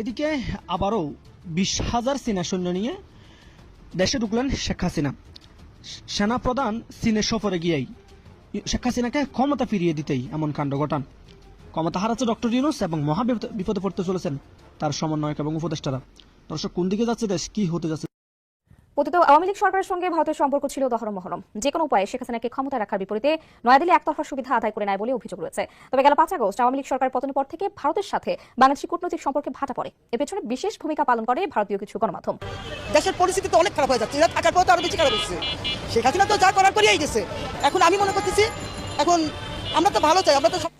এদিকে আবারও বিশ হাজার চীনা সৈন্য নিয়ে দেশে ঢুকলেন শেখ হাসিনা। সেনা প্রধান চীনের সফরে গিয়েই শেখ হাসিনাকে ক্ষমতা ফিরিয়ে দিতেই এমন কাণ্ড ঘটান। ক্ষমতা হারাচ্ছে ডক্টর ইউনুস এবং মহা বিপদে পড়তে চলেছেন তার সমন্বয়ক এবং উপদেষ্টারা। দর্শক, কোন দিকে যাচ্ছে দেশ, কি হতে যাচ্ছে পতিত আওয়ামী লীগ সরকারের সঙ্গে ভারতের সম্পর্ক ছিল দহরম মহরম। যে কোনো উপায়ে শেখ হাসিনাকে ক্ষমতা রাখার বিপরীতে নয়াদিল্লি একতরফা সুবিধা আদায় করে নেয় বলে অভিযোগ রয়েছে। তবে গেল পাঁচ আগস্ট আওয়ামী লীগ সরকার পতনের পর থেকে ভারতের সাথে বাংলাদেশি কূটনৈতিক সম্পর্কে ভাটা পড়ে। এর পেছনে বিশেষ ভূমিকা পালন করে ভারতীয় কিছু গণমাধ্যম। দেশের পরিস্থিতি তো অনেক খারাপ হয়ে যাচ্ছে। থাকার পর তো আরও বেশি খারাপ হচ্ছে। শেখ হাসিনা তো যা করার করিয়াই গেছে। এখন আমি মনে করতেছি, এখন আমরা তো ভালো চাই, আমরা তো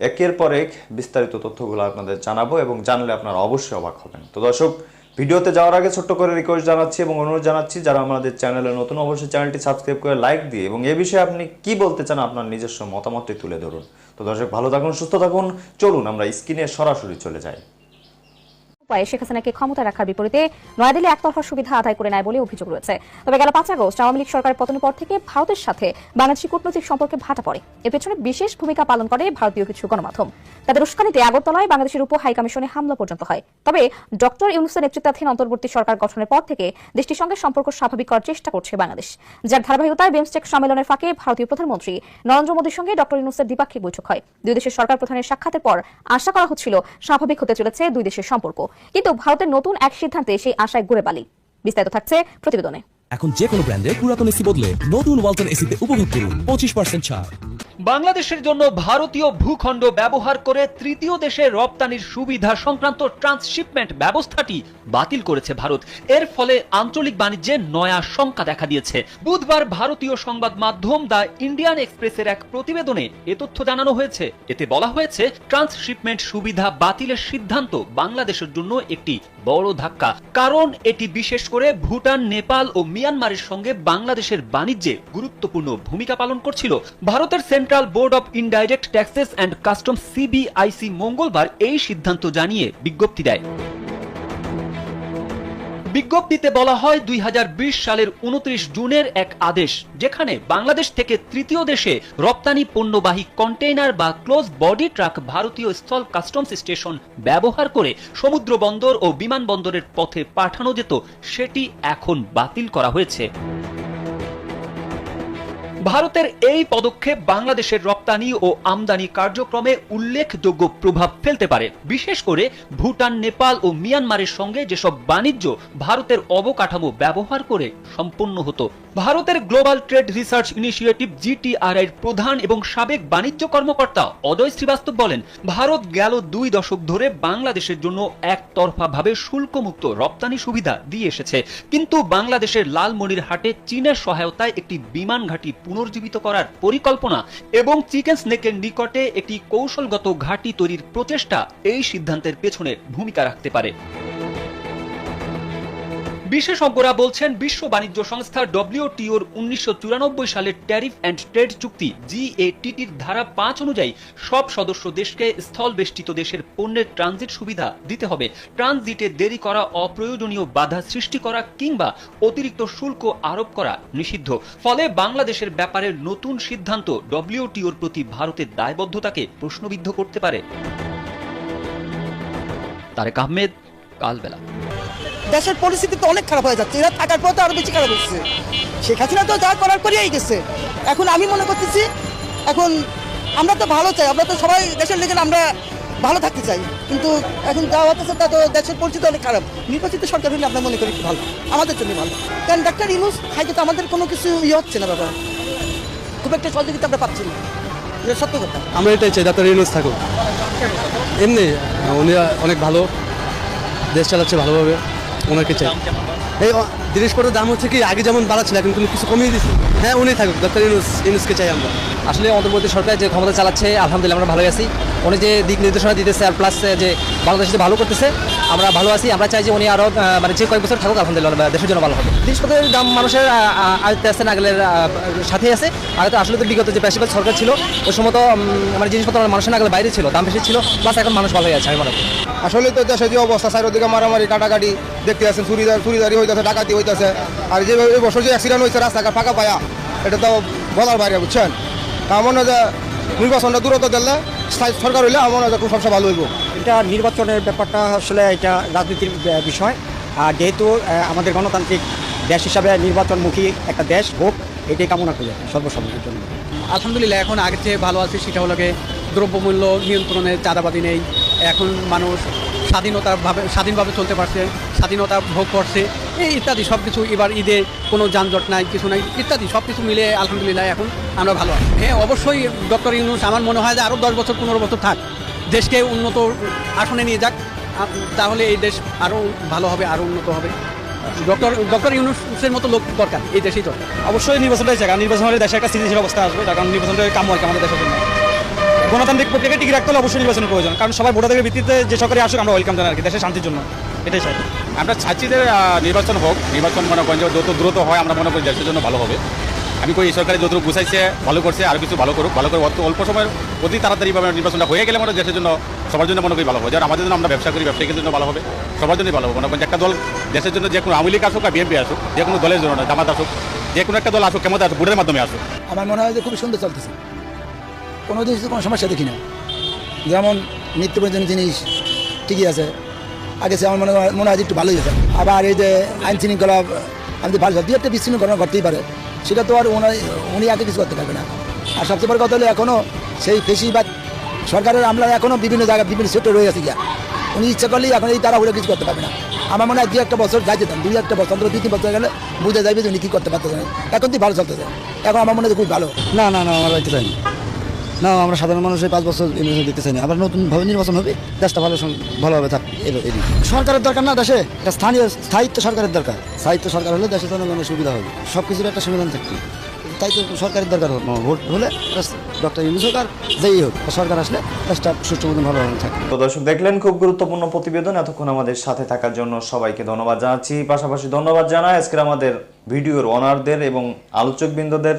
একের পর এক বিস্তারিত তথ্যগুলো আপনাদের জানাব এবং জানলে আপনারা অবশ্যই অবাক হবেন। তো দর্শক, ভিডিওতে যাওয়ার আগে ছোট্ট করে রিকোয়েস্ট জানাচ্ছি এবং অনুরোধ জানাচ্ছি, যারা আমাদের চ্যানেলে নতুন অবশ্যই চ্যানেলটি সাবস্ক্রাইব করে লাইক দিয়ে এবং এ বিষয়ে আপনি কি বলতে চান আপনার নিজস্ব মতামতটি তুলে ধরুন। তো দর্শক, ভালো থাকুন, সুস্থ থাকুন, চলুন আমরা স্ক্রিনে সরাসরি চলে যাই। উপায়ে শেখ হাসিনাকে ক্ষমতা রাখার বিপরীতে নয়াদিল্লি একতরফা সুবিধা আদায় করে নেয় বলে অভিযোগ রয়েছে। তবে গেল পাঁচ আগস্ট আওয়ামী লীগ সরকারের পতনের পর থেকে ভারতের সাথে বাংলাদেশি কূটনৈতিক সম্পর্কে ভাটা পড়ে। এর পেছনে বিশেষ ভূমিকা পালন করে ভারতীয় কিছু গণমাধ্যম। তাদের উস্কানিতে আগরতলায় বাংলাদেশের উপ হাই কমিশনে হামলা পর্যন্ত হয়। তবে ডক্টর ইউনুসের নেতৃত্বাধীন অন্তর্বর্তী সরকার গঠনের পর থেকে দেশটির সঙ্গে সম্পর্ক স্বাভাবিক করার চেষ্টা করছে বাংলাদেশ। যার ধারাবাহিকতায় বিমস্টেক সম্মেলনের ফাঁকে ভারতীয় প্রধানমন্ত্রী নরেন্দ্র মোদীর সঙ্গে ডক্টর ইউনুসের দ্বিপাক্ষিক বৈঠক হয়। দুই দেশের সরকার প্রধানের সাক্ষাতের পর আশা করা হচ্ছিল স্বাভাবিক হতে চলেছে দুই দেশের সম্পর্ক। কিন্তু ভারতের নতুন এক সিদ্ধান্তে সেই আশায় ঘুরে পালি বিস্তারিত থাকছে প্রতিবেদনে। এখন যে কোনো ব্র্যান্ডের পুরাতন এসি বদলে নতুন ওয়ালটন এসিতে উপভোগ করুন পঁচিশ পার্সেন্ট ছাড়। বাংলাদেশের জন্য ভারতীয় ভূখণ্ড ব্যবহার করে তৃতীয় দেশে রপ্তানির সুবিধা সংক্রান্ত ট্রান্সশিপমেন্ট ব্যবস্থাটি বাতিল করেছে ভারত। এর ফলে আঞ্চলিক বাণিজ্যে নয়া শঙ্কা দেখা দিয়েছে। বুধবার ভারতীয় সংবাদ মাধ্যম দ্য ইন্ডিয়ান এক্সপ্রেসের এক প্রতিবেদনে এ তথ্য জানানো হয়েছে। এতে বলা হয়েছে, ট্রান্সশিপমেন্ট সুবিধা বাতিলের সিদ্ধান্ত বাংলাদেশের জন্য একটি বড় ধাক্কা। কারণ এটি বিশেষ করে ভুটান, নেপাল ও মিয়ানমারের সঙ্গে বাংলাদেশের বাণিজ্যে গুরুত্বপূর্ণ ভূমিকা পালন করছিল। ভারতের central board of indirect taxes and customs, CBIC মঙ্গলবার এই সিদ্ধান্ত জানিয়ে বিজ্ঞপ্তি দেয়। বিজ্ঞপ্তিতে বলা হয় দুই হাজার বিশ সালের উনত্রিশ জুনের এক আদেশ, যেখানে বাংলাদেশ থেকে তৃতীয় দেশে রপ্তানি পণ্যবাহী কন্টেইনার বা ক্লোজ বডি ট্রাক ভারতীয় স্থল কাস্টমস স্টেশন ব্যবহার করে সমুদ্র বন্দর ও বিমানবন্দরের পথে পাঠানো যেত, সেটি এখন বাতিল করা হয়েছে। ভারতের এই পদক্ষেপ বাংলাদেশের রপ্তানি ও আমদানি কার্যক্রমে উল্লেখযোগ্য প্রভাব ফেলতে পারে। বিশেষ করে ভুটান, নেপাল ও মিয়ানমারের সঙ্গে যেসব বাণিজ্য ভারতের অবকাঠামো ব্যবহার করে সম্পন্ন হতো। ভারতের global trade research initiative GTRI এর প্রধান এবং সাবেক বাণিজ্য কর্মকর্তা অজয় শ্রীবাস্তব বলেন, ভারত গেল দুই দশক ধরে বাংলাদেশের জন্য একতরফাভাবে শুল্কমুক্ত রপ্তানি সুবিধা দিয়ে এসেছে। কিন্তু বাংলাদেশের লালমনিরহাটে চীনের সহায়তায় একটি বিমান ঘাঁটি পুনর্জীবিত করার পরিকল্পনা এবং চিকেন স্নেকের নিকটে একটি কৌশলগত ঘাঁটি তৈরির প্রচেষ্টা এই সিদ্ধান্তের পেছনে ভূমিকা রাখতে পারে। বিশেষজ্ঞরা বলছেন বিশ্ব বাণিজ্য সংস্থা ডব্লিউটিওর উনিশশো চুরানব্বই সালের ট্যারিফ অ্যান্ড ট্রেড চুক্তি, জিএটিটির ধারা পাঁচ অনুযায়ী সব সদস্য দেশকে স্থল বেষ্টিত দেশের পণ্যের ট্রানজিট সুবিধা দিতে হবে। ট্রানজিটে দেরি করা অপ্রয়োজনীয় বাধা সৃষ্টি করা কিংবা অতিরিক্ত শুল্ক আরোপ করা নিষিদ্ধ। ফলে বাংলাদেশের ব্যাপারে নতুন সিদ্ধান্ত ডব্লিউটিওর প্রতি ভারতের দায়বদ্ধতাকে প্রশ্নবিদ্ধ করতে পারে। তারেক আহমেদ, কালবেলা। দেশের পরিস্থিতি তো অনেক খারাপ হয়ে যাচ্ছে। এরা থাকার পর তো আরও বেশি খারাপ হচ্ছে। শেখ হাসিনা তো যা করার করিয়াই গেছে। এখন আমি মনে করতেছি, এখন আমরা তো ভালো চাই, আমরা তো সবাই দেশের লেগে আমরা ভালো থাকতে চাই। কিন্তু এখন যা হচ্ছে তা তো দেশের পরিস্থিতি অনেক খারাপ। নির্বাচিত সরকার হলে আমরা মনে করি ভালো, আমাদের জন্য ভালো। কারণ ডাক্তার ইনুস খাইতে তো আমাদের কোনো কিছু ইয়ে হচ্ছে না বাবা। খুব একটা সহযোগিতা আমরা পাচ্ছি না। এটা সত্য কথা। আমরা এটাই চাই, ডাক্তার ইউনুস থাকুক। এমনি, উনি অনেক ভালো, দেশ চালাচ্ছে ভালোভাবে। ওনাকে চাই। এই জিনিসপত্রের দাম হচ্ছে কি আগে যেমন বাড়াচ্ছিল এখন কিন্তু কিছু কমিয়ে দিচ্ছে। হ্যাঁ উনি থাকুক ডক্টর ইউনুস ইউনুসকে চাই আমরা। আসলে অন্তর্বর্তী সরকার যে ক্ষমতা চালাচ্ছে আলহামদুলিল্লাহ আমরা ভালো আছি। উনি যে দিক নির্দেশনা দিতেছে আর প্লাস যে বাংলাদেশ যে ভালো করতেছে আমরা ভালো আছি। আমরা চাই যে উনি আরও মানে যে কয়েক বছর থাকুক আলহামদুলিল্লাহ দেশের জন্য ভালো হবে। জিনিসপত্রের দাম মানুষের আয়ত্তে আছে নাগলের সাথেই আছে। আগে তো আসলে তো বিগত যে পেশিবাদ সরকার ছিল ওই সময় তো মানে জিনিসপত্র মানুষের নাগলের বাইরে ছিল দাম বেশি ছিল প্লাস এখন মানুষ ভালোই আছে আমি মনে করি। আসলে তো দেশে যে অবস্থা চারিদিকে মারামারি কাটাকাটি দেখতে আছেন চুরিদার চুরিদারি হইতেছে ডাকাতি হইতেছে। আর যে এই বছর যে অ্যাক্সিডেন্ট হয়েছে রাস্তাঘাট ফাঁকা পায়া এটা তো বলার বাইরে বুঝছেন? তা আমার মনে হয় যে নির্বাচনটা দূরত্ব দিলে স্থায়ী সরকার হইলে আমার মনে হয় যে খুব সবচেয়ে ভালো হইব। এটা নির্বাচনের ব্যাপারটা আসলে এটা রাজনীতির বিষয়। আর যেহেতু আমাদের গণতান্ত্রিক দেশ হিসাবে নির্বাচনমুখী একটা দেশ হোক এটাই কামনা করি সর্বসম্মতির জন্য। আলহামদুলিল্লাহ এখন আগের চেয়ে ভালো আছে সেটা হলো দ্রব্যমূল্য নিয়ন্ত্রণে চাঁদাবাদি নেই এখন মানুষ স্বাধীনতাভাবে স্বাধীনভাবে চলতে পারছে, স্বাধীনতা ভোগ করছে, এই ইত্যাদি সব কিছু এবার ঈদে কোনো যানজট নাই, কিছু নাই, ইত্যাদি সব কিছু মিলে আলহামদুলিল্লাহ এখন আমরা ভালো আছি। হ্যাঁ অবশ্যই ডক্টর ইউনুস, আমার মনে হয় যে আরও দশ বছর, পনেরো বছর থাক, দেশকে উন্নত আসনে নিয়ে যাক তাহলে এই দেশ আরও ভালো হবে আরও উন্নত হবে। ডক্টর ডক্টর ইউনুসের মতো লোক দরকার, এই দেশেই দরকার। অবশ্যই নির্বাচনটাই চাই, কারণ নির্বাচন হলে দেশের একটা স্থিতিশীল অবস্থা আসবে কারণ নির্বাচনটা কাম আর কি আমাদের দেশের জন্য। গণতান্ত্রিক প্রক্রিয়াকে টিকে রাখতে হলে অবশ্যই নির্বাচনের প্রয়োজন। কারণ সবাই ভোটাধিকার ভিত্তিতে যে সরকারি আসুক আমরা ওয়েলকাম জানাই আর কি। দেশের শান্তির জন্য। এটাই চাই আমরা চাচ্ছি যে নির্বাচন হোক। নির্বাচন মনে করেন যে যত দ্রুত হয় আমরা মনে করি দেশের জন্য ভালো হবে। আমি কই এই সরকারি যতটুকু গুছাইছে ভালো করছে আর কিছু ভালো করুক ভালো করে অত অল্প সময়ের অতি তাড়াতাড়িভাবে নির্বাচনটা হয়ে গেলে মনে দেশের জন্য সবার জন্য মনে করি ভালো হবে। যেমন আমাদের জন্য আমরা ব্যবসা করি ব্যবসায়ীদের জন্য ভালো হবে সবার জন্যই ভালো হবে। মনে করেন একটা দল দেশের জন্য যে কোনো আওয়ামী লীগ আসুক আর বিএনপি আসুক যে কোনো দলের জন্য না জামাত আসুক যে কোনো একটা দল আসুক কেমন আসুক ভোটের মাধ্যমে আসুক। আমার মনে হয় যে খুবই সুন্দর চলতেছে। কোনো জিনিস কোনো সমস্যা দেখি না। যেমন নিত্য প্রয়োজনীয় জিনিস ঠিকই আছে। আগে সে আমার মনে মনে হয় একটু ভালোই আছে আবার এই যে আইন শৃঙ্খলা আমি তো ভালো দু একটা বিচ্ছিন্ন ঘটনা ঘটতেই পারে। সেটা তো আর উনি উনি আগে কিছু করতে পারবে না। আর সবচেয়ে বড় কথা হলো এখনও সেই ফেসিবাদ সরকারের আমলা এখনও বিভিন্ন জায়গায় বিভিন্ন সেক্টর রয়ে আছে গিয়া। উনি ইচ্ছা করলেই এখন এই তারা কিছু করতে পারবে না। আমার মনে হয় দু একটা বছর যাই যেতাম, দুই একটা বছর, অন্তত দুই তিন বছর গেলে বুঝে যাবে যে উনি কী করতে পারতেছে এখন তুই ভালো চলতেছে। এখন আমার মনে হয় খুব ভালো। না না না, আমার রাখতে না, আমরা সাধারণ মানুষের পাঁচ বছর নির্বাচন দিতে চাই আবার নতুনভাবে নির্বাচন হবে, দেশটা ভালো ভালোভাবে থাক এদিকে। সরকারের দরকার না দেশে একটা স্থানীয় স্থায়িত্ব সরকারের দরকার। স্থায়িত্ব সরকার হলে দেশের জনগণের সুবিধা হবে। সব কিছুর একটা সংবিধান থাকবে। তাই তো সরকারের দরকার ভোট হলে ডক্টর ইউনুস হোক আর যেই হোক, সরকার আসলে দেশটা সুষ্ঠু মতন ভালোভাবে থাকবে। তো দর্শক, দেখলেন খুব গুরুত্বপূর্ণ প্রতিবেদন। এতক্ষণ আমাদের সাথে থাকার জন্য সবাইকে ধন্যবাদ জানাচ্ছি। পাশাপাশি ধন্যবাদ জানাই আজকের আমাদের ভিডিওর অনারদের এবং আলোচকবৃন্দদের।